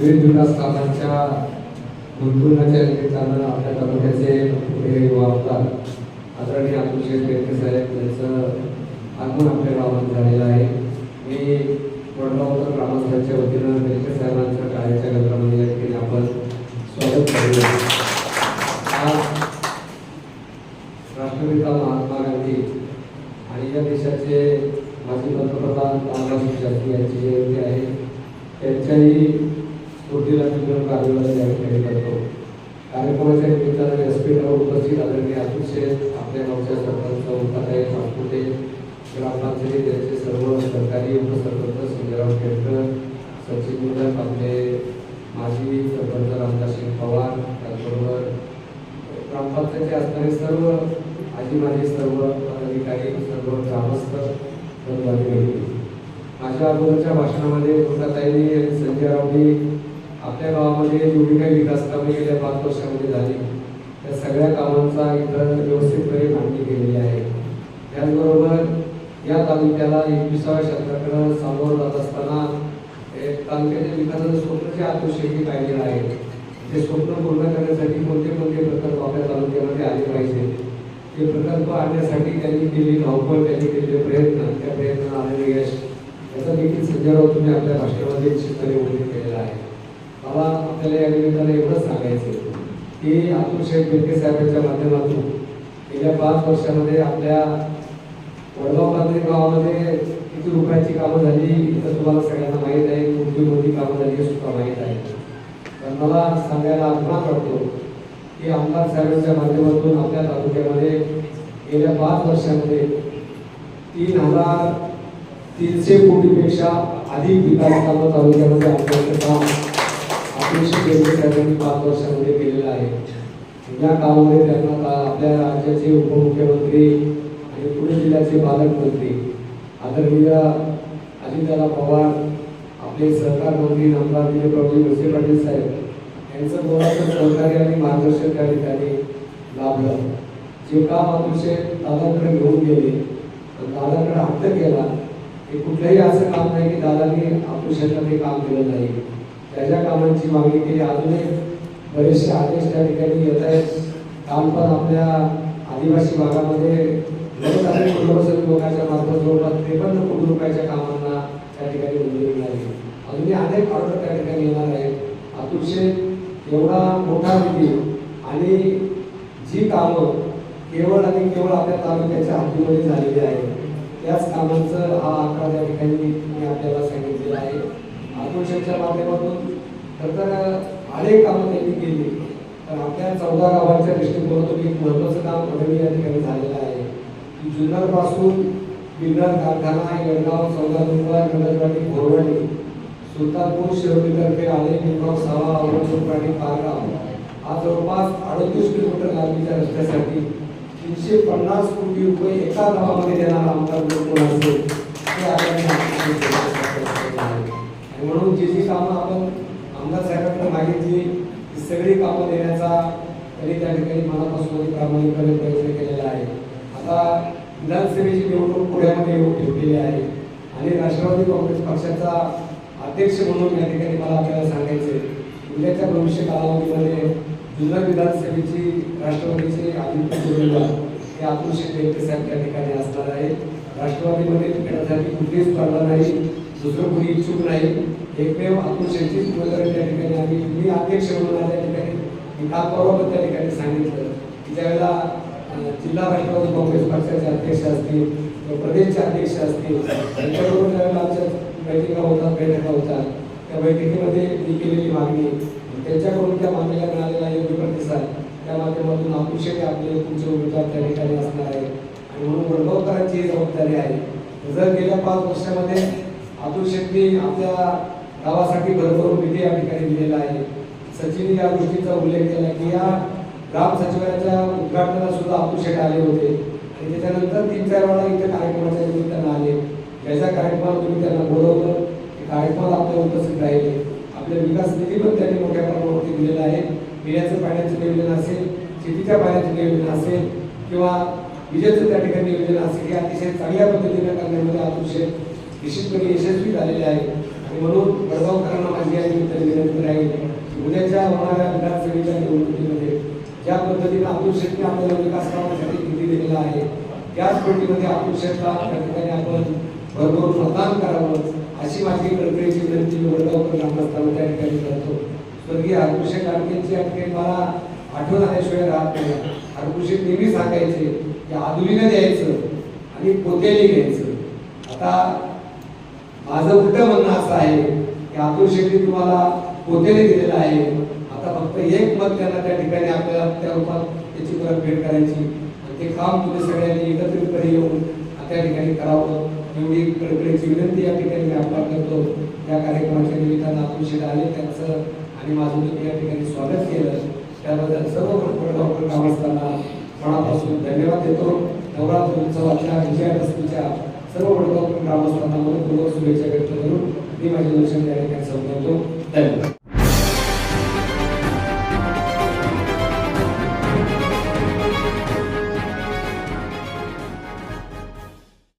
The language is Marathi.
विविध विकास कामांच्या गुंतवण्याच्या निमित्तानं आपल्या तालुक्याचे हे युवा आमदार आदरणीय अतुल शेठ बेडके साहेब यांचं आगमन आपल्या गावात झालेलं आहे. मी वडगावकर ग्रामस्थांच्या वतीनं बेडके साहेबांच्या कार्याच्या गजरामध्ये या ठिकाणी आपण स्वागत करूया. आज राष्ट्रपिता महात्मा गांधी आणि या देशाचे माजी पंतप्रधान रामराव शास्त्री यांची जयंती आहे. त्यांच्याही स्फूर्तीला मिळून कार्यक्रम या ठिकाणी करतो कार्यक्रमाच्या निमित्ताने व्यासपीठावर उपस्थित आदरणीय अतुल शेठ आपल्या गावच्या सरपंच उपाध्याय पाटपुते ग्रामपंचायती त्यांचे सर्व सरकारी उपसरपंच संजयराव केळकर सचिन मुदक आपले माजी सरपंच रामदास सिंग पवार त्याचबरोबर ग्रामपंचायतीचे असणारे सर्व आजी माझे सर्व पदाधिकारी सर्व ग्रामस्थ बंधू भगिनी. माझ्या अगोदरच्या भाषणामध्ये दुर्गाताईंनी संजय रावनी आपल्या गावामध्ये जेवढी काही विकास कामे गेल्या पाच वर्षामध्ये झाली. त्या सगळ्या कामांचा इथं व्यवस्थितपणे मांडणी केलेली आहे. त्याचबरोबर या तालुक्याला एकविसाव्या शतकाकडे सामोरं जात असताना तालुक्याच्या विकासाचं स्वप्न जे आतुशेती पाहिलेलं आहे ते स्वप्न पूर्ण करण्यासाठी कोणते कोणते प्रकल्प आपल्या तालुक्यामध्ये आले पाहिजे? ते प्रकल्प आणण्यासाठी त्यांनी केलेली धावपळ त्यांनी केलेले प्रयत्न त्या प्रयत्नाला आलेले यश याचा देखील संजय तुम्ही आपल्या भाषणामध्ये निश्चितपणे उल्लेख केलेला आहे. मला आपल्याला या निमित्तानं एवढंच सांगायचं आहे की अतुल शेठ बेडके साहेबांच्या माध्यमातून गेल्या पाच वर्षामध्ये आपल्या वडगाव पाथरी गावामध्ये किती रुपयाची कामं झाली तर तुम्हाला सगळ्यांना माहीत आहे कोणती कोणती कामं झाली हे सुद्धा माहीत आहे. तर मला सांगायला अभिमान वाटतो की आमदार साहेबांच्या माध्यमातून आपल्या तालुक्यामध्ये गेल्या पाच वर्षामध्ये तीन हजार तीनशे कोटीपेक्षा अधिक विकास कामं तालुक्यामध्ये आपल्याकडे काम केंद्र पाच वर्षामध्ये केलेलं आहे या कामामध्ये त्यांना आपल्या राज्याचे उपमुख्यमंत्री आणि पुणे जिल्ह्याचे पालकमंत्री आदरणीय अजितदादा पवार आपले सहकार मंत्री आमदार विजयप्रभू वळसे पाटील साहेब यांचं मोलाचं सहकार्य आणि मार्गदर्शन त्या ठिकाणी लाभलं. जे काम अतिशय दादाकडे घेऊन गेले आणि दादाकडे हट्ट केला हे कुठलंही असं काम नाही की दादांनी आपल्या ते काम केलं नाही. त्याच्या कामांची मागणी केली. अजूनही बरेचसे आदेश त्या ठिकाणी येत आहेत. काम पण आपल्या आदिवासी भागामध्ये बरेच लोकांच्या मार्फत जवळपास त्रेपन्न कोटी रुपयाच्या कामांना त्या ठिकाणी मंजुरी मिळाली. अजूनही अनेक ऑर्डर त्या ठिकाणी येणार आहेत. अतिशय एवढा मोठा निधी आणि जी कामं केवळ आणि केवळ आपल्या तालुक्याच्या हद्दीमध्ये झालेली आहेत त्याच कामांचं हा आकडा त्या ठिकाणी मी आपल्याला सांगितलेला आहे. आत्मशेच्या माध्यमातून. खरं तर अनेक कामं त्यांनी केली. तर आपल्या चौदा गावांच्या दृष्टिकोनातून एक महत्त्वाचं काम अगदी या ठिकाणी झालेलं आहे. की जुन्नरपासून बिन्नर कारखाना येडगाव चौदा डोंगर गणजवाडी भोरवाडी सुलतानपूर शिरोलीतर्फे आले निमगाव सावा औरंगाबाद पारगाव हा जवळपास अडतीस किलोमीटर लांबीच्या रस्त्यासाठी तीनशे पन्नास कोटी रुपये एका गावामध्ये देणारा आमदार कोण असेल ते आपण कामं आपण आमदार साहेबांकडे मागितली. ही सगळी कामं देण्याचा त्यांनी त्या ठिकाणी मनापासून प्रामाणिकपणे प्रयत्न केलेला आहे. आता विधानसभेची निवडणूक पुण्यामध्ये येऊ ठेवलेली आहे. आणि राष्ट्रवादी काँग्रेस पक्षाचा अध्यक्ष म्हणून या ठिकाणी मला आपल्याला सांगायचे उद्याच्या भविष्य कालावधीमध्ये जिल्हा विधानसभेची राष्ट्रवादीचे आदित्य हे अतुल व्यक्ती साहेब त्या ठिकाणी असणार आहे राष्ट्रवादीमध्ये तिकिटासाठी कुठलीच स्पर्धा नाही. दुसरं कोणी इच्छुक नाही. एकमेव अतुल शेठचीच उमेदवारी त्या ठिकाणी आम्ही मी अध्यक्ष म्हणून आल्या त्या ठिकाणी. काल परवा पण त्या ठिकाणी सांगितलं. की ज्यावेळेला जिल्हा राष्ट्रवादी काँग्रेस पक्षाचे अध्यक्ष असतील प्रदेशचे अध्यक्ष असतील त्यांच्याबरोबर ज्यावेळेला आमच्या बैठका होतात बैठका होतात त्या बैठकीमध्ये मी केलेली मागणी. त्यांच्याकडून त्या मागणीला मिळालेला योग्य प्रतिसाद. त्या माध्यमातून अतिशय आपले तुमचे उमेदवार त्या ठिकाणी असणार आहे आणि म्हणून वडगावकरांची ही जबाबदारी आहे. जर गेल्या पाच वर्षामध्ये अतुल शेट्टी आपल्या गावासाठी भरभरून निधी या ठिकाणी दिलेला आहे सचिन या गोष्टीचा उल्लेख केला की या ग्राम सचिवालयाच्या उद्घाटनाला सुद्धा अतुल आले होते. आणि त्याच्यानंतर तीन चार वेळा इथे कार्यक्रमाच्या निमित्तानं आले. ज्याच्या कार्यक्रमात तुम्ही त्यांना बोलवलं. कार्यक्रमाला कार्यक्रमात आपल्या उपस्थित राहिले. आपल्या विकास निधी पण त्यांनी मोठ्या प्रमाणावरती दिलेला आहे. पिण्याचं पाण्याचं नियोजन असेल शेतीच्या पाण्याचं नियोजन असेल किंवा विजेचं त्या ठिकाणी नियोजन असेल हे अतिशय चांगल्या पद्धतीने करण्यामध्ये अतुल निश्चितपणे यशस्वी झालेले आहे. आणि म्हणून वडगावकरांना माझी या निमित्ताने विनंती राहील उद्याच्या होणाऱ्या विधानसभेच्या निवडणुकीमध्ये ज्या पद्धतीने अतुल शेट्टी आपल्याला विकास कामासाठी निधी दिलेला आहे त्याच पद्धतीमध्ये अतुल शेटला त्या ठिकाणी आपण भरभरून मतदान करावं अशी माझी कळकळीची विनंती मी वडगावकर ग्रामस्थांना त्या ठिकाणी करतो. स्वर्गीय हरकुशेठ लाडकेंची या मला आठवण आल्याशिवाय राहत नाही. हरकुशेठ नेहमी सांगायचे की आधुनिक द्यायचं आणि पोतेली घ्यायचं. आता माझं उलट म्हणणं असं आहे की अतुल शेट्टी तुम्हाला पोतेले दिलेलं आहे. आता फक्त एक मत त्यांना त्या ठिकाणी आपल्याला त्या रूपात त्याची परतफेड करायची. आणि ते काम तुम्ही सगळ्यांनी एकत्रितपणे येऊन त्या ठिकाणी करावं. एवढी कडकडीची विनंती या ठिकाणी मी करतो. त्या कार्यक्रमाच्या निमित्तानं अतुल शेठ आले त्यांचं आणि माझं तुम्ही या ठिकाणी स्वागत केलं. त्याबद्दल सर्व वडगावकर ग्रामस्थांना मनापासून धन्यवाद देतो. नवरात्र उत्सवाच्या विजयादशमीच्या सर्व वडगाव ग्रामस्थांना मनपूर्वक शुभेच्छा व्यक्त करून मी माझे दर्शन त्या ठिकाणी संपवतो.